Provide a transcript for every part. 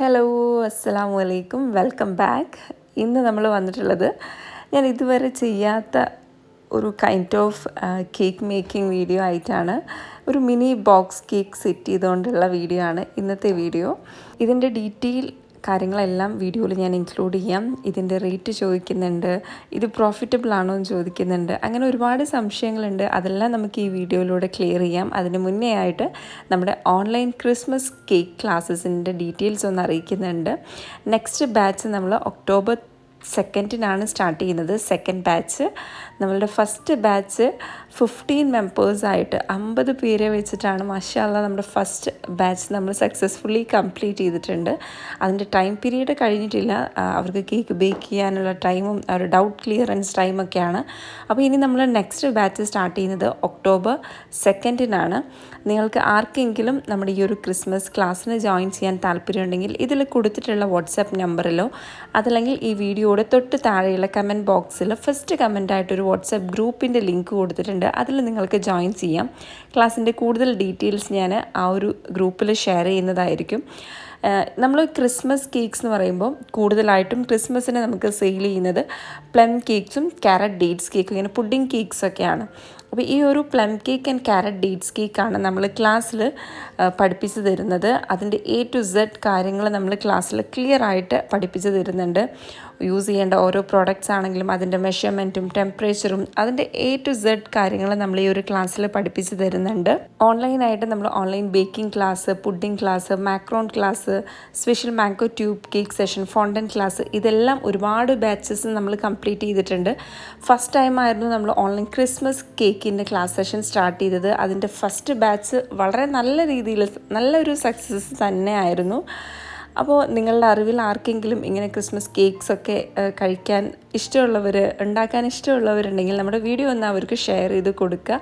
Hello അസ്സാം വലൈക്കും welcome back ഇന്ന് നമ്മൾ വന്നിട്ടുള്ളത് ഞാൻ ഇതുവരെ ചെയ്യാത്ത ഒരു kind of cake making video ആയിട്ടാണ്. ഒരു മിനി ബോക്സ് കേക്ക് സെറ്റ് ചെയ്തുകൊണ്ടുള്ള വീഡിയോ ആണ് ഇന്നത്തെ വീഡിയോ ഇതിന്റെ ഡീറ്റെയിൽ കാര്യങ്ങളെല്ലാം വീഡിയോയിൽ ഞാൻ ഇൻക്ലൂഡ് ചെയ്യാം. ഇതിന്റെ റേറ്റ് ചോദിക്കുന്നുണ്ട്. ഇത് പ്രോഫിറ്റബിൾ ആണോ എന്ന് ചോദിക്കുന്നുണ്ട്. അങ്ങനെ ഒരുപാട് സംശയങ്ങളുണ്ട്. അതെല്ലാം നമുക്ക് ഈ വീഡിയോയിലൂടെ ക്ലിയർ ചെയ്യാം. അതിന് മുന്നേ ആയിട്ട് നമ്മുടെ ഓൺലൈൻ ക്രിസ്മസ് കേക്ക് ക്ലാസ്സസിന്റെ ഡീറ്റെയിൽസ് ഒന്ന് അറിയിക്കുന്നുണ്ട്. നെക്സ്റ്റ് ബാച്ച് നമ്മൾ ഒക്ടോബർ സെക്കൻഡിനാണ് സ്റ്റാർട്ട് ചെയ്യുന്നത്. സെക്കൻഡ് ബാച്ച് നമ്മളുടെ ഫസ്റ്റ് ബാച്ച് ഫിഫ്റ്റീൻ മെമ്പേഴ്സായിട്ട് അമ്പത് പേരെ വെച്ചിട്ടാണ് മഷാല്ല നമ്മുടെ ഫസ്റ്റ് ബാച്ച് നമ്മൾ സക്സസ്ഫുള്ളി കംപ്ലീറ്റ് ചെയ്തിട്ടുണ്ട്. അതിന്റെ ടൈം പീരീഡ് കഴിഞ്ഞിട്ടില്ല. അവർക്ക് കേക്ക് ബേക്ക് ചെയ്യാനുള്ള ടൈമും ഒരു ഡൗട്ട് ക്ലിയറൻസ് ടൈമൊക്കെയാണ് അപ്പോൾ ഇനി നമ്മൾ നെക്സ്റ്റ് ബാച്ച് സ്റ്റാർട്ട് ചെയ്യുന്നത് ഒക്ടോബർ സെക്കൻഡിനാണ് നിങ്ങൾക്ക് ആർക്കെങ്കിലും നമ്മുടെ ഈ ഒരു ക്രിസ്മസ് ക്ലാസ്സിന് ജോയിൻ ചെയ്യാൻ താല്പര്യമുണ്ടെങ്കിൽ ഇതിൽ കൊടുത്തിട്ടുള്ള വാട്സാപ്പ് നമ്പറിലോ അതല്ലെങ്കിൽ ഈ വീഡിയോയുടെ തൊട്ട് താഴെയുള്ള കമന്റ് ബോക്സിൽ ഫസ്റ്റ് കമന്റായിട്ടൊരു വാട്സാപ്പ് ഗ്രൂപ്പിന്റെ ലിങ്ക് കൊടുത്തിട്ടുണ്ട്. അതിൽ നിങ്ങൾക്ക് ജോയിൻ ചെയ്യാം. ക്ലാസ്സിന്റെ കൂടുതൽ ഡീറ്റെയിൽസ് ഞാൻ ആ ഒരു ഗ്രൂപ്പിൽ ഷെയർ ചെയ്യുന്നതായിരിക്കും. നമ്മൾ ക്രിസ്മസ് കേക്ക്സ് എന്ന് പറയുമ്പോൾ കൂടുതലായിട്ടും ക്രിസ്മസിന് നമുക്ക് സെയിൽ ചെയ്യുന്നത് പ്ലം കേക്ക്സും ക്യാരറ്റ് ഡേറ്റ്സ് കേക്കും ഇങ്ങനെ പുഡിംഗ് കേക്ക്സ് ഒക്കെയാണ്. അപ്പോൾ ഈ ഒരു plum cake and carrot dates കേക്കാണ് നമ്മൾ ക്ലാസ്സിൽ പഠിപ്പിച്ചു തരുന്നത്. അതിന്റെ എ ടു സെഡ് കാര്യങ്ങൾ നമ്മൾ ക്ലാസ്സിൽ ക്ലിയർ ആയിട്ട് പഠിപ്പിച്ചു തരുന്നുണ്ട്. യൂസ് ചെയ്യേണ്ട ഓരോ പ്രോഡക്റ്റ്സ് ആണെങ്കിലും അതിന്റെ മെഷർമെന്റും ടെമ്പറേച്ചറും അതിന്റെ എ ടു സെഡ് കാര്യങ്ങൾ നമ്മൾ ഈ ഒരു ക്ലാസ്സിൽ പഠിപ്പിച്ചു തരുന്നുണ്ട്. ഓൺലൈനായിട്ട് നമ്മൾ online baking class pudding class macaron class special mango tube cake session fondant class ഇതെല്ലാം ഒരുപാട് ബാച്ചസ് നമ്മൾ കംപ്ലീറ്റ് ചെയ്തിട്ടുണ്ട്. ഫസ്റ്റ് ടൈം ആയിരുന്നു നമ്മൾ ഓൺലൈൻ ക്രിസ്മസ് കേക്കിന്റെ ക്ലാസ് സെഷൻ സ്റ്റാർട്ട് ചെയ്തത്. അതിന്റെ ഫസ്റ്റ് ബാച്ച് വളരെ നല്ല രീതിയിൽ നല്ലൊരു സക്സസ് തന്നെയായിരുന്നു അപ്പോൾ നിങ്ങളുടെ അറിവിൽ ആർക്കെങ്കിലും ഇങ്ങനെ ക്രിസ്മസ് കേക്ക്സ് ഒക്കെ കഴിക്കാൻ ഇഷ്ടമുള്ളവർ ഉണ്ടാക്കാൻ ഇഷ്ടമുള്ളവരുണ്ടെങ്കിൽ നമ്മുടെ വീഡിയോ ഒന്ന് അവർക്ക് ഷെയർ ചെയ്ത് കൊടുക്കുക.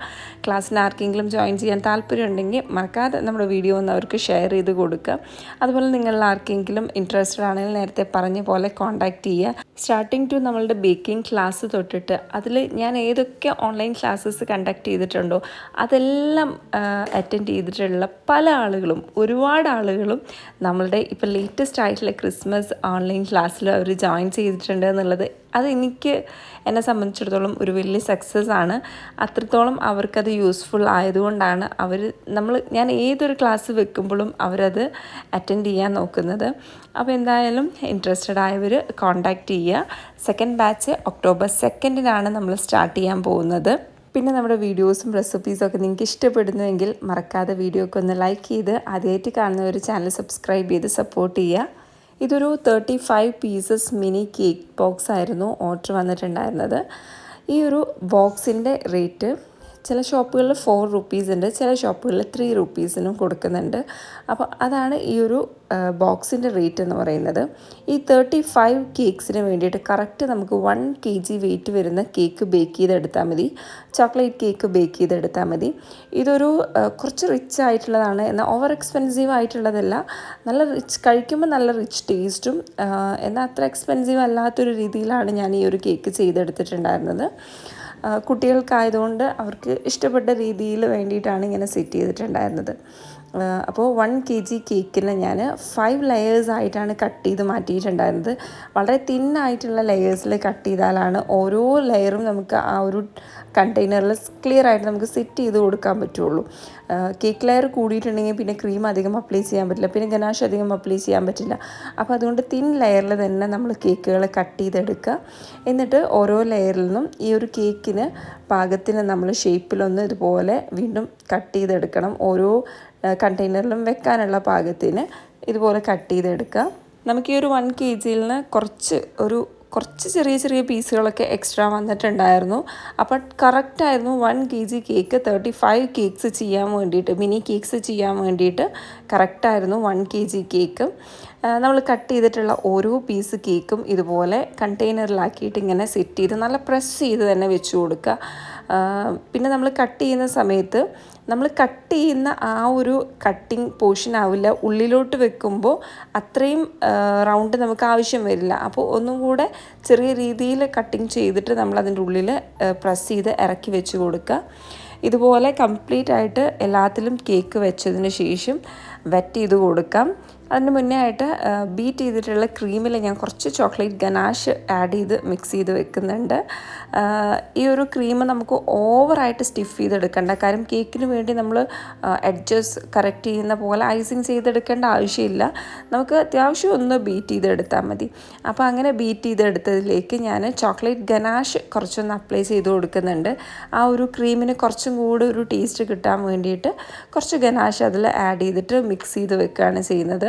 ക്ലാസ്സിന് ആർക്കെങ്കിലും ജോയിൻ ചെയ്യാൻ താല്പര്യമുണ്ടെങ്കിൽ മറക്കാതെ നമ്മുടെ വീഡിയോ ഒന്ന് അവർക്ക് ഷെയർ ചെയ്ത് കൊടുക്കുക. അതുപോലെ നിങ്ങളിൽ ആർക്കെങ്കിലും ഇൻട്രസ്റ്റഡ് ആണെങ്കിൽ നേരത്തെ പറഞ്ഞ പോലെ കോൺടാക്റ്റ് ചെയ്യുക. സ്റ്റാർട്ടിങ് ടു നമ്മളുടെ ബേക്കിംഗ് ക്ലാസ് തൊട്ടിട്ട് അതിൽ ഞാൻ ഏതൊക്കെ ഓൺലൈൻ ക്ലാസ്സസ് കണ്ടക്ട് ചെയ്തിട്ടുണ്ടോ അതെല്ലാം അറ്റൻഡ് ചെയ്തിട്ടുള്ള പല ആളുകളും ഒരുപാട് ആളുകളും നമ്മളുടെ ഇപ്പോൾ ലേറ്റസ്റ്റ് ആയിട്ടുള്ള ക്രിസ്മസ് ഓൺലൈൻ ക്ലാസ്സിൽ അവർ ജോയിൻ ചെയ്തിട്ടുണ്ട് എന്നുള്ളത് അതെനിക്ക് എന്നെ സംബന്ധിച്ചിടത്തോളം ഒരു വലിയ സക്സസ് ആണ്. അത്രത്തോളം അവർക്കത് യൂസ്ഫുൾ ആയതുകൊണ്ടാണ് അവർ നമ്മൾ ഞാൻ ഏതൊരു ക്ലാസ് വെക്കുമ്പോഴും അവരത് അറ്റൻഡ് ചെയ്യാൻ നോക്കുന്നത്. അപ്പോൾ എന്തായാലും ഇൻട്രസ്റ്റഡ് ആയവർ കോൺടാക്റ്റ് ചെയ്യുക. സെക്കൻഡ് ബാച്ച് ഒക്ടോബർ സെക്കൻഡിനാണ് നമ്മൾ സ്റ്റാർട്ട് ചെയ്യാൻ പോകുന്നത്. പിന്നെ നമ്മുടെ വീഡിയോസും റെസിപ്പീസും ഒക്കെ നിങ്ങൾക്ക് ഇഷ്ടപ്പെടുന്നുവെങ്കിൽ മറക്കാതെ വീഡിയോക്ക് ഒന്ന് ലൈക്ക് ചെയ്ത് ആദ്യമായിട്ട് കാണുന്ന ഒരു ചാനൽ സബ്സ്ക്രൈബ് ചെയ്ത് സപ്പോർട്ട് ചെയ്യുക. ഇതൊരു thirty five pieces mini cake box ആയിരുന്നു ഓർഡർ വന്നിട്ടുണ്ടായിരുന്നത്. ഈ ഒരു ബോക്സിന്റെ റേറ്റ് ചില ഷോപ്പുകളിൽ ഫോർ റുപ്പീസ് ഉണ്ട് ചില ഷോപ്പുകളിൽ ത്രീ റുപ്പീസിനും കൊടുക്കുന്നുണ്ട്. അപ്പോൾ അതാണ് ഈ ഒരു ബോക്സിന്റെ റേറ്റ് എന്ന് പറയുന്നത്. ഈ തേർട്ടി ഫൈവ് കേക്ക്സിന് വേണ്ടിയിട്ട് കറക്റ്റ് നമുക്ക് വൺ കെ ജി വെയിറ്റ് വരുന്ന കേക്ക് ബേക്ക് ചെയ്തെടുത്താൽ മതി. ചോക്ലേറ്റ് കേക്ക് ബേക്ക് ചെയ്തെടുത്താൽ മതി. ഇതൊരു കുറച്ച് റിച്ച് ആയിട്ടുള്ളതാണ്. എന്നാൽ ഓവർ എക്സ്പെൻസീവ് ആയിട്ടുള്ളതല്ല. നല്ല റിച്ച് കഴിക്കുമ്പോൾ നല്ല റിച്ച് ടേസ്റ്റും എന്നാൽ അത്ര എക്സ്പെൻസീവ് അല്ലാത്തൊരു രീതിയിലാണ് ഞാൻ ഈ ഒരു കേക്ക് ചെയ്തെടുത്തിട്ടുണ്ടായിരുന്നത്. കുട്ടികൾക്കായതുകൊണ്ട് അവർക്ക് ഇഷ്ടപ്പെട്ട രീതിയിൽ വേണ്ടിയിട്ടാണ് ഇങ്ങനെ സെറ്റ് ചെയ്തിട്ടുണ്ടായിരുന്നത്. അപ്പോൾ വൺ കെ ജി കേക്കിനെ ഞാൻ ഫൈവ് ലെയേഴ്സ് ആയിട്ടാണ് കട്ട് ചെയ്ത് മാറ്റിയിട്ടുണ്ടായിരുന്നത്. വളരെ തിന്നായിട്ടുള്ള ലെയേഴ്സിൽ കട്ട് ചെയ്താലാണ് ഓരോ ലെയറും നമുക്ക് ആ ഒരു കണ്ടെയ്നറിൽ ക്ലിയർ ആയിട്ട് നമുക്ക് സെറ്റ് ചെയ്ത് കൊടുക്കാൻ പറ്റുള്ളൂ. കേക്ക് ലെയർ കൂടിയിട്ടുണ്ടെങ്കിൽ പിന്നെ ക്രീം അധികം അപ്ലൈ ചെയ്യാൻ പറ്റില്ല. പിന്നെ ഗനാഷ് അധികം അപ്ലൈ ചെയ്യാൻ പറ്റില്ല. അപ്പോൾ അതുകൊണ്ട് തിൻ ലെയറിൽ തന്നെ നമ്മൾ കേക്കുകൾ കട്ട് ചെയ്തെടുക്കുക. എന്നിട്ട് ഓരോ ലെയറിൽ നിന്നും ഈ ഒരു കേക്കിന് പാകത്തിന് നമ്മൾ ഷേപ്പിലൊന്ന് ഇതുപോലെ വീണ്ടും കട്ട് ചെയ്തെടുക്കണം. ഓരോ കണ്ടെയ്നറിലും വെക്കാനുള്ള പാകത്തിന് ഇതുപോലെ കട്ട് ചെയ്തെടുക്കുക. നമുക്ക് ഈ ഒരു വൺ കെ ജിയിൽ നിന്ന് കുറച്ച് ഒരു കുറച്ച് ചെറിയ ചെറിയ പീസുകളൊക്കെ എക്സ്ട്രാ വന്നിട്ടുണ്ടായിരുന്നു. അപ്പം കറക്റ്റായിരുന്നു one K G cake thirty five cakes ചെയ്യാൻ വേണ്ടിയിട്ട് മിനി കേക്ക്സ് ചെയ്യാൻ വേണ്ടിയിട്ട് കറക്റ്റായിരുന്നു വൺ കെ ജി കേക്ക് നമ്മൾ കട്ട് ചെയ്തിട്ടുള്ള ഓരോ പീസ് കേക്കും ഇതുപോലെ കണ്ടെയ്നറിലാക്കിയിട്ട് ഇങ്ങനെ സെറ്റ് ചെയ്ത് നല്ല പ്രസ് ചെയ്ത് തന്നെ വെച്ച് കൊടുക്കുക. പിന്നെ നമ്മൾ കട്ട് ചെയ്യുന്ന സമയത്ത് നമ്മൾ കട്ട് ചെയ്യുന്ന ആ ഒരു കട്ടിങ് പോർഷൻ ആവില്ല. ഉള്ളിലോട്ട് വെക്കുമ്പോൾ അത്രയും റൗണ്ട് നമുക്ക് ആവശ്യം വരില്ല. അപ്പോൾ ഒന്നും കൂടെ ചെറിയ രീതിയിൽ കട്ടിങ് ചെയ്തിട്ട് നമ്മൾ അതിന്റെ ഉള്ളിൽ പ്രസ് ചെയ്ത് ഇറക്കി വെച്ച് കൊടുക്കുക. ഇതുപോലെ കംപ്ലീറ്റ് ആയിട്ട് എല്ലാത്തിലും കേക്ക് വെച്ചതിന് ശേഷം വെറ്റ് ചെയ്ത് കൊടുക്കാം. അതിന് മുന്നേ ആയിട്ട് ബീറ്റ് ചെയ്തിട്ടുള്ള ക്രീമിൽ ഞാൻ കുറച്ച് ചോക്ലേറ്റ് ഗനാഷ് ആഡ് ചെയ്ത് മിക്സ് ചെയ്ത് വെക്കുന്നുണ്ട്. ഈ ഒരു ക്രീം നമുക്ക് ഓവറായിട്ട് സ്റ്റിഫ് ചെയ്തെടുക്കണ്ട. കാര്യം കേക്കിന് വേണ്ടി നമ്മൾ എഡ്ജസ് കറക്റ്റ് ചെയ്യുന്ന പോലെ ഐസിങ് ചെയ്തെടുക്കേണ്ട ആവശ്യമില്ല. നമുക്ക് അത്യാവശ്യം ഒന്ന് ബീറ്റ് ചെയ്തെടുത്താൽ മതി. അപ്പോൾ അങ്ങനെ ബീറ്റ് ചെയ്തെടുത്തതിലേക്ക് ഞാൻ ചോക്ലേറ്റ് ഗനാഷ് കുറച്ചൊന്ന് അപ്ലൈ ചെയ്ത് കൊടുക്കുന്നുണ്ട്. ആ ഒരു ക്രീമിന് കുറച്ചും കൂടി ഒരു ടേസ്റ്റ് കിട്ടാൻ വേണ്ടിയിട്ട് കുറച്ച് ഗനാഷ് അതിൽ ആഡ് ചെയ്തിട്ട് മിക്സ് ചെയ്ത് വെക്കുകയാണ് ചെയ്യുന്നത്.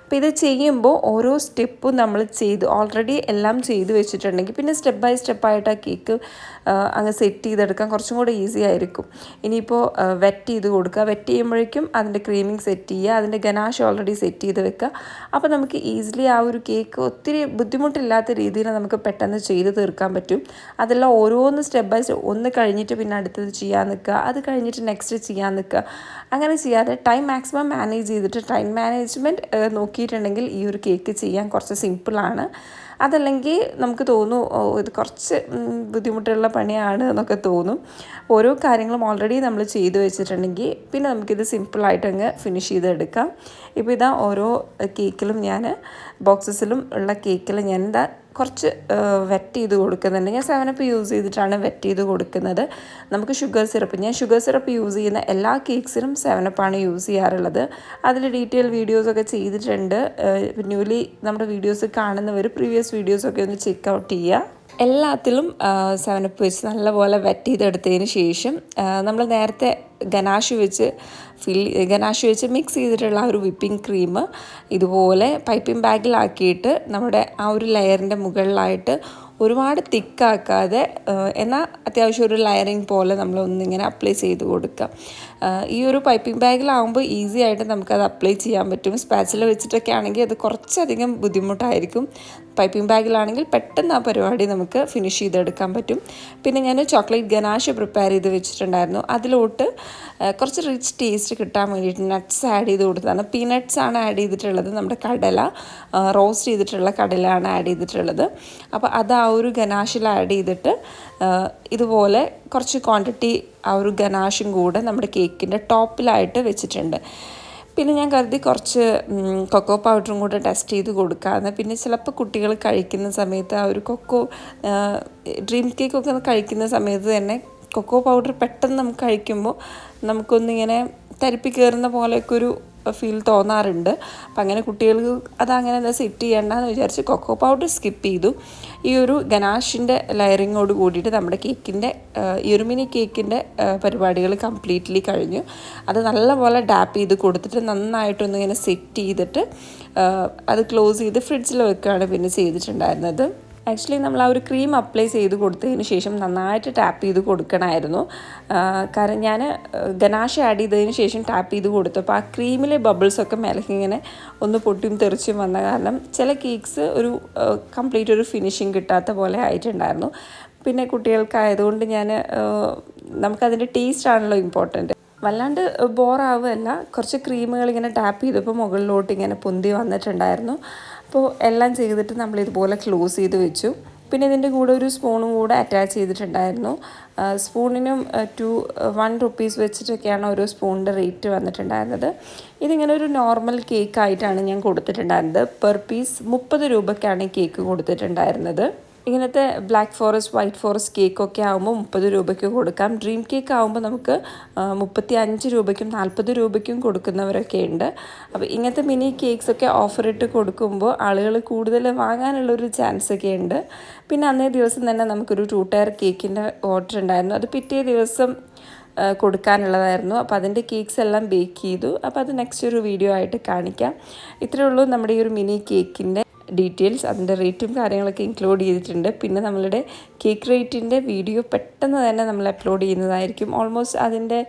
അപ്പോൾ ഇത് ചെയ്യുമ്പോൾ ഓരോ സ്റ്റെപ്പും നമ്മൾ ചെയ്ത്. ഓൾറെഡി എല്ലാം ചെയ്ത് വെച്ചിട്ടുണ്ടെങ്കിൽ പിന്നെ സ്റ്റെപ്പ് ബൈ സ്റ്റെപ്പായിട്ട് ആ കേക്ക് അങ്ങ് സെറ്റ് ചെയ്തെടുക്കാൻ കുറച്ചും കൂടെ ഈസി ആയിരിക്കും. ഇനിയിപ്പോൾ വെറ്റ് ചെയ്ത് കൊടുക്കുക. വെറ്റ് ചെയ്യുമ്പോഴേക്കും അതിന്റെ ക്രീമിങ് സെറ്റ് ചെയ്യുക. അതിന്റെ ഗനാഷ് ഓൾറെഡി സെറ്റ് ചെയ്ത് വെക്കുക. അപ്പോൾ നമുക്ക് ഈസിലി ആ ഒരു കേക്ക് ഒത്തിരി ബുദ്ധിമുട്ടില്ലാത്ത രീതിയിൽ നമുക്ക് പെട്ടെന്ന് ചെയ്ത് തീർക്കാൻ പറ്റും. അതെല്ലാം ഓരോന്ന് സ്റ്റെപ്പ് ബൈ സ്റ്റെപ്പ് ഒന്ന് കഴിഞ്ഞിട്ട് പിന്നെ അടുത്തത് ചെയ്യാൻ നിൽക്കുക. അത് കഴിഞ്ഞിട്ട് നെക്സ്റ്റ് ചെയ്യാൻ നിൽക്കുക. അങ്ങനെ ചെയ്യാതെ ടൈം മാക്സിമം മാനേജ് ചെയ്തിട്ട് ടൈം മാനേജ്മെന്റ് നോക്കിയിട്ടുണ്ടെങ്കിൽ ഈ ഒരു കേക്ക് ചെയ്യാൻ കുറച്ച് സിമ്പിളാണ്. അതല്ലെങ്കിൽ നമുക്ക് തോന്നും ഇത് കുറച്ച് ബുദ്ധിമുട്ടുള്ള പണിയാണ് എന്നൊക്കെ തോന്നും. ഓരോ കാര്യങ്ങളും ഓൾറെഡി നമ്മൾ ചെയ്തു വെച്ചിട്ടുണ്ടെങ്കിൽ പിന്നെ നമുക്കിത് സിമ്പിളായിട്ട് അങ്ങ് ഫിനിഷ് ചെയ്തെടുക്കാം. ഇപ്പോൾ ഇതാ ഓരോ കേക്കിലും ഞാൻ ബോക്സസിലും ഉള്ള കേക്കിൽ ഞാൻ ഇതാ കുറച്ച് വെറ്റ് ചെയ്ത് കൊടുക്കുന്നുണ്ട്. ഞാൻ സെവനപ്പ് യൂസ് ചെയ്തിട്ടാണ് വെറ്റ് ചെയ്ത് കൊടുക്കുന്നത്. നമുക്ക് ഷുഗർ സിറപ്പ് ഞാൻ ഷുഗർ സിറപ്പ് യൂസ് ചെയ്യുന്ന എല്ലാ കേക്ക്സിനും സെവനപ്പാണ് യൂസ് ചെയ്യാറുള്ളത്. അതിൽ ഡീറ്റെയിൽ വീഡിയോസൊക്കെ ചെയ്തിട്ടുണ്ട്. ന്യൂലി നമ്മുടെ വീഡിയോസ് കാണുന്നവർ പ്രീവിയസ് വീഡിയോസൊക്കെ ഒന്ന് ചെക്ക് ഔട്ട് ചെയ്യുക. എല്ലാത്തിലും സെവനപ്പ് വെച്ച് നല്ലപോലെ വെറ്റ് ചെയ്തെടുത്തതിന് ശേഷം നമ്മൾ നേരത്തെ ഗനാഷ് വെച്ച് ഫിൽ ഗനാഷ് വെച്ച് മിക്സ് ചെയ്തിട്ടുള്ള ആ ഒരു വിപ്പിംഗ് ക്രീം ഇതുപോലെ പൈപ്പിംഗ് ബാഗിലാക്കിയിട്ട് നമ്മുടെ ആ ഒരു ലെയറിന്റെ മുകളിലായിട്ട് ഒരുപാട് തിക്കാക്കാതെ എന്നാൽ അത്യാവശ്യം ഒരു ലയറിങ് പോലെ നമ്മൾ ഒന്നിങ്ങനെ അപ്ലൈ ചെയ്ത് കൊടുക്കുക ഈ ഒരു പൈപ്പിംഗ് ബാഗിലാവുമ്പോൾ ഈസി ആയിട്ട് നമുക്കത് അപ്ലൈ ചെയ്യാൻ പറ്റും. സ്പാച്ചിൽ വെച്ചിട്ടൊക്കെ ആണെങ്കിൽ അത് കുറച്ചധികം ബുദ്ധിമുട്ടായിരിക്കും. പൈപ്പിംഗ് ബാഗിലാണെങ്കിൽ പെട്ടെന്ന് ആ പരിപാടി നമുക്ക് ഫിനിഷ് ചെയ്തെടുക്കാൻ പറ്റും. പിന്നെ ഞാൻ ചോക്ലേറ്റ് ഗനാഷ് പ്രിപ്പയർ ചെയ്ത് വെച്ചിട്ടുണ്ടായിരുന്നു. അതിലോട്ട് കുറച്ച് റിച്ച് ടേസ്റ്റ് കിട്ടാൻ വേണ്ടിയിട്ട് നട്ട്സ് ആഡ് ചെയ്ത് കൊടുത്തതാണ്. പീനട്ട്സ് ആണ് ആഡ് ചെയ്തിട്ടുള്ളത്. നമ്മുടെ കടല റോസ്റ്റ് ചെയ്തിട്ടുള്ള കടലയാണ് ആഡ് ചെയ്തിട്ടുള്ളത്. അപ്പോൾ അത് ആ ഒരു ഗനാഷിൽ ആഡ് ചെയ്തിട്ട് ഇതുപോലെ കുറച്ച് ക്വാണ്ടിറ്റി ആ ഒരു ഗനാഷും കൂടെ നമ്മുടെ കേക്കിന്റെ ടോപ്പിലായിട്ട് വെച്ചിട്ടുണ്ട്. പിന്നെ ഞാൻ കരുതി കുറച്ച് കൊക്കോ പൗഡറും കൂടെ ടെസ്റ്റ് ചെയ്ത് കൊടുക്കാമെന്ന് പിന്നെ ചിലപ്പോൾ കുട്ടികൾ കഴിക്കുന്ന സമയത്ത് ആ ഒരു കൊക്കോ ഡ്രീം കേക്കൊക്കെ കഴിക്കുന്ന സമയത്ത് തന്നെ കൊക്കോ പൗഡർ പെട്ടെന്ന് നമുക്ക് കഴിക്കുമ്പോൾ നമുക്കൊന്നിങ്ങനെ തരിപ്പി കയറുന്ന പോലെയൊക്കെ ഒരു ഫീൽ തോന്നാറുണ്ട്. അപ്പം അങ്ങനെ കുട്ടികൾക്ക് അതങ്ങനെ എന്താ സെറ്റ് ചെയ്യണ്ടെന്ന് വിചാരിച്ച് കൊക്കോ പൗഡർ സ്കിപ്പ് ചെയ്തു. ഈ ഒരു ഗനാഷിന്റെ ലെയറിങ്ങോട് കൂടിയിട്ട് നമ്മുടെ കേക്കിന്റെ ഈ ഒരു മിനി കേക്കിന്റെ പരിപാടികൾ കംപ്ലീറ്റ്ലി കഴിഞ്ഞു. അത് നല്ലപോലെ ഡാപ്പ് ചെയ്ത് കൊടുത്തിട്ട് നന്നായിട്ടൊന്ന് ഇങ്ങനെ സെറ്റ് ചെയ്തിട്ട് അത് ക്ലോസ് ചെയ്ത് ഫ്രിഡ്ജിൽ വെക്കുകയാണ് പിന്നെ ചെയ്തിട്ടുണ്ടായിരുന്നത്. ആക്ച്വലി നമ്മൾ ആ ഒരു ക്രീം അപ്ലൈ ചെയ്ത് കൊടുത്തതിന് ശേഷം നന്നായിട്ട് ടാപ്പ് ചെയ്ത് കൊടുക്കണമായിരുന്നു. കാരണം ഞാൻ ഗനാഷ ആഡ് ചെയ്തതിന് ശേഷം ടാപ്പ് ചെയ്ത് കൊടുത്തപ്പോൾ ആ ക്രീമിലെ ബബിൾസൊക്കെ മേലേക്ക് ഇങ്ങനെ ഒന്ന് പൊട്ടിയും തെറിച്ചും വന്ന കാരണം ചില കേക്ക്സ് ഒരു കംപ്ലീറ്റ് ഒരു ഫിനിഷിങ് കിട്ടാത്ത പോലെ ആയിട്ടുണ്ടായിരുന്നു. പിന്നെ കുട്ടികൾക്കായതുകൊണ്ട് ഞാൻ നമുക്കതിന്റെ ടേസ്റ്റ് ആണല്ലോ ഇമ്പോർട്ടന്റ് വല്ലാണ്ട് ബോറാവുകയല്ല കുറച്ച് ക്രീമുകൾ ഇങ്ങനെ ടാപ്പ് ചെയ്തപ്പോൾ മുകളിലോട്ട് ഇങ്ങനെ പൊന്തി വന്നിട്ടുണ്ടായിരുന്നു. അപ്പോൾ എല്ലാം ചെയ്തിട്ട് നമ്മൾ ഇതുപോലെ ക്ലോസ് ചെയ്ത് വെച്ചു. പിന്നെ ഇതിന്റെ കൂടെ ഒരു സ്പൂണും കൂടെ അറ്റാച്ച് ചെയ്തിട്ടുണ്ടായിരുന്നു. സ്പൂണിനും ടു വൺ റുപ്പീസ് വെച്ചിട്ടൊക്കെയാണ് ഓരോ സ്പൂണിന്റെ റേറ്റ് വന്നിട്ടുണ്ടായിരുന്നത്. ഇതിങ്ങനെ ഒരു നോർമൽ കേക്കായിട്ടാണ് ഞാൻ കൊടുത്തിട്ടുണ്ടായിരുന്നത്. പെർ പീസ് മുപ്പത് രൂപയ്ക്കാണ് കേക്ക് കൊടുത്തിട്ടുണ്ടായിരുന്നത്. ഇങ്ങനത്തെ ബ്ലാക്ക് ഫോറസ്റ്റ് വൈറ്റ് ഫോറസ്റ്റ് കേക്കൊക്കെ ആകുമ്പോൾ മുപ്പത് രൂപയ്ക്ക് കൊടുക്കാം. ഡ്രീം കേക്ക് ആകുമ്പോൾ നമുക്ക് മുപ്പത്തി അഞ്ച് രൂപയ്ക്കും നാൽപ്പത് രൂപയ്ക്കും കൊടുക്കുന്നവരൊക്കെ ഉണ്ട്. അപ്പോൾ ഇങ്ങനത്തെ മിനി കേക്ക്സ് ഒക്കെ ഓഫർ ഇട്ട് കൊടുക്കുമ്പോൾ ആളുകൾ കൂടുതൽ വാങ്ങാനുള്ളൊരു ചാൻസ് ഒക്കെ ഉണ്ട്. പിന്നെ അന്നേ ദിവസം തന്നെ നമുക്കൊരു ടൂ ടയർ കേക്കിന്റെ ഓർഡർ ഉണ്ടായിരുന്നു. അത് പിറ്റേ ദിവസം കൊടുക്കാനുള്ളതായിരുന്നു. അപ്പോൾ അതിന്റെ കേക്ക്സ് എല്ലാം ബേക്ക് ചെയ്തു. അപ്പോൾ അത് നെക്സ്റ്റ് ഒരു വീഡിയോ ആയിട്ട് കാണിക്കാം. ഇത്രയേ ഉള്ളൂ നമ്മുടെ ഈ ഒരു മിനി കേക്കിന്റെ ഡീറ്റെയിൽസ് അതിന്റെ റേറ്റും കാര്യങ്ങളൊക്കെ ഇൻക്ലൂഡ് ചെയ്തിട്ടുണ്ട്. പിന്നെ നമ്മളുടെ കേക്ക് റേറ്റിന്റെ വീഡിയോ പെട്ടെന്ന് തന്നെ നമ്മൾ അപ്ലോഡ് ചെയ്യുന്നതായിരിക്കും. ഓൾമോസ്റ്റ് അതിന്റെ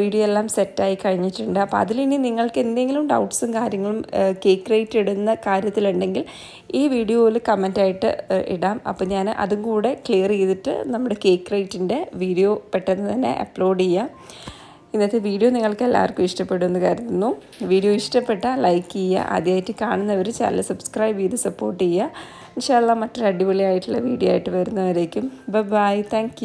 വീഡിയോ എല്ലാം സെറ്റായി കഴിഞ്ഞിട്ടുണ്ട്. അപ്പോൾ അതിലിനി നിങ്ങൾക്ക് എന്തെങ്കിലും ഡൗട്ട്സും കാര്യങ്ങളും കേക്ക് റേറ്റ് ഇടുന്ന കാര്യത്തിലുണ്ടെങ്കിൽ ഈ വീഡിയോയിൽ കമന്റായിട്ട് ഇടാം. അപ്പോൾ ഞാൻ അതും കൂടെ ക്ലിയർ ചെയ്തിട്ട് നമ്മുടെ കേക്ക് റേറ്റിന്റെ വീഡിയോ പെട്ടെന്ന് തന്നെ അപ്ലോഡ് ചെയ്യാം. ഇന്നത്തെ വീഡിയോ നിങ്ങൾക്ക് എല്ലാവർക്കും ഇഷ്ടപ്പെടുമെന്ന് കരുതുന്നു. വീഡിയോ ഇഷ്ടപ്പെട്ടാൽ ലൈക്ക് ചെയ്യുക ആദ്യമായിട്ട് കാണുന്നവർ ചാനൽ സബ്സ്ക്രൈബ് ചെയ്ത് സപ്പോർട്ട് ചെയ്യുക. ഇൻഷാല്ല മറ്റൊരു അടിപൊളിയായിട്ടുള്ള വീഡിയോ ആയിട്ട് വരുന്നവരേക്കും. Bye thank